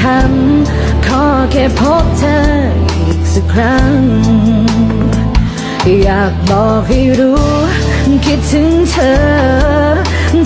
คำ ขอแค่พบเธออีกสักครั้ง อยากบอกให้รู้ คิดถึงเธอ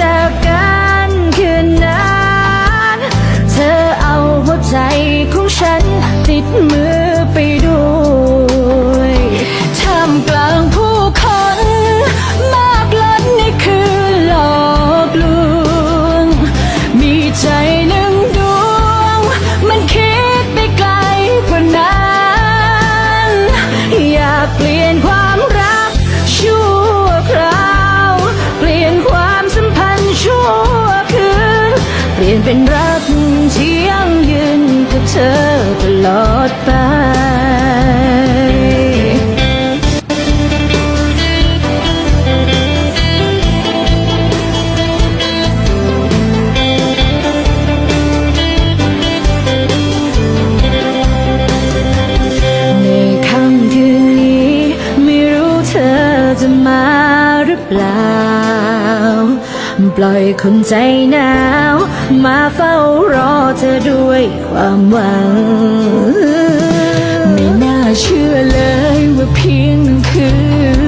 จากการคืนนั้น เธอเอาหัวใจของฉันติดมือ ลอ ปล่อยคนใจหนาว มาเฝ้ารอเธอด้วยความหวัง ไม่น่าเชื่อเลยว่าเพียงหนึ่งคืน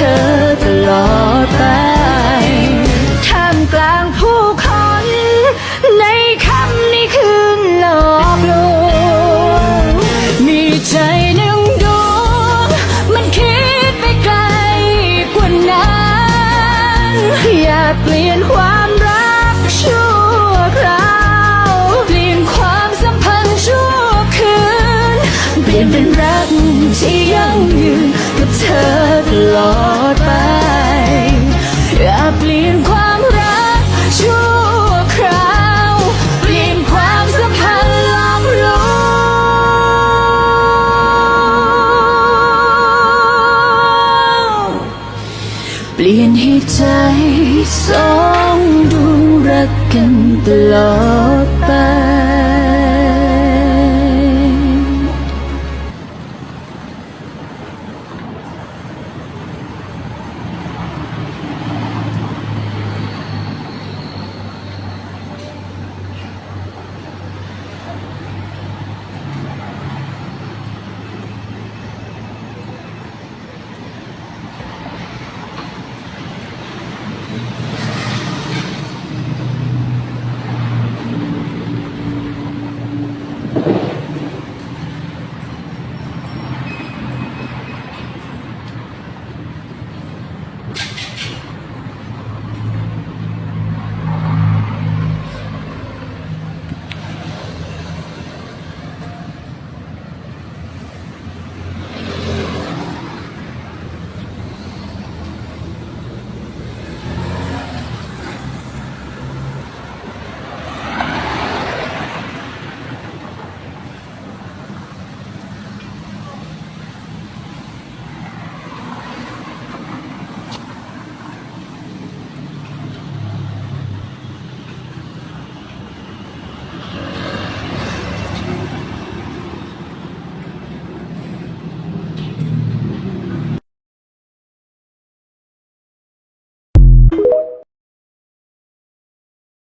ธอตลอดไปท่ามกลางผู้คนในค่ำในคืนหลอกลวงมีใจหนึ่งดวงมันคิดไปไกลกว่านั้นอยากเปลี่ยนความรักชั่วคราวเปลี่ยนความสัมพันธ์ชั่วคืนเปลี่ยนเป็นรัก ลี่ยนให้ใจสองดวงรักกันตลอดไป